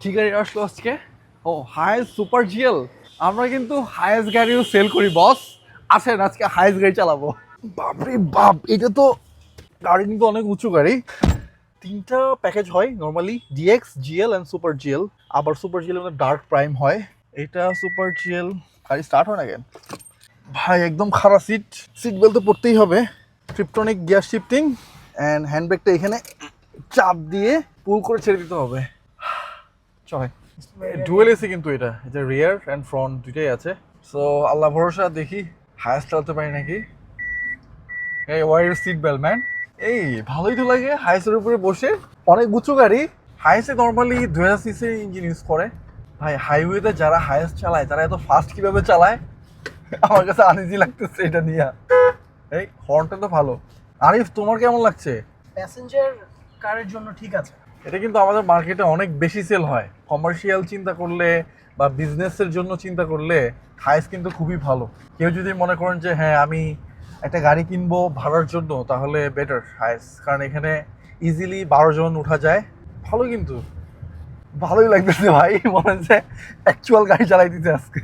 কি গাড়ি আসলো আজকে। ও, হায়েস্ট সুপার জিএল। আমরা কিন্তু হায়েস্ট গাড়িও সেল করি বস আসেন, আজকে হায়েস্ট গাড়ি চালাবো। বাপরে বাপ, এটা তো গাড়ি কিন্তু অনেক উঁচু গাড়ি। তিনটা প্যাকেজ হয় normally DX GL and super GL আবার সুপার জিএল ডার্ক প্রাইম হয়। এটা সুপার জিএল গাড়ি স্টার্ট হয় না কেন? ভাই, একদম খারাপ সিট সিট বেল্ট তো পড়তেই হবে। ট্রিপটনিক গিয়ার শিফটিং অ্যান্ড হ্যান্ডব্যাগটা এখানে চাপ দিয়ে পুল করে ছেড়ে দিতে হবে। চলে ডুয়েল এসি কিন্তু এটা এটা রিয়ার অ্যান্ড ফ্রন্ট দুইটাই আছে। সো আল্লাহ ভরসা দেখি হায়ার চালাতে পারি নাকি। এই ওয়ার সিট বেল ম্যান এই ভালোই তো লাগে হাইসের উপরে বসে। অনেক উঁচু গাড়ি। হাইসে নর্মালি দুই হাজার সিসির ইঞ্জিন ইউজ করে। ভাই হাইওয়েতে যারা হাইয়েস্ট চালায় তারা এত ফাস্ট কীভাবে চালায়? আমার কাছে আনইজি লাগতেছে এটা নিয়ে। এই হর্নটা তো ভালো। আরিফ তোমার কেমন লাগছে? প্যাসেঞ্জার কারের জন্য ঠিক আছে। এটা কিন্তু আমাদের মার্কেটে অনেক বেশি সেল হয়। কমার্শিয়াল চিন্তা করলে বা বিজনেসের জন্য চিন্তা করলে হাইস কিন্তু খুবই ভালো। কেউ যদি মনে করেন যে হ্যাঁ আমি একটা গাড়ি কিনবো ভাড়ার জন্য, তাহলে বেটার হাইস কারণ এখানে ইজিলি বারো জন উঠা যায়। ভালো কিন্তু। ভালোই লাগতেছে ভাই। মনে হচ্ছে অ্যাকচুয়াল গাড়ি চালাই দিতে আজকে।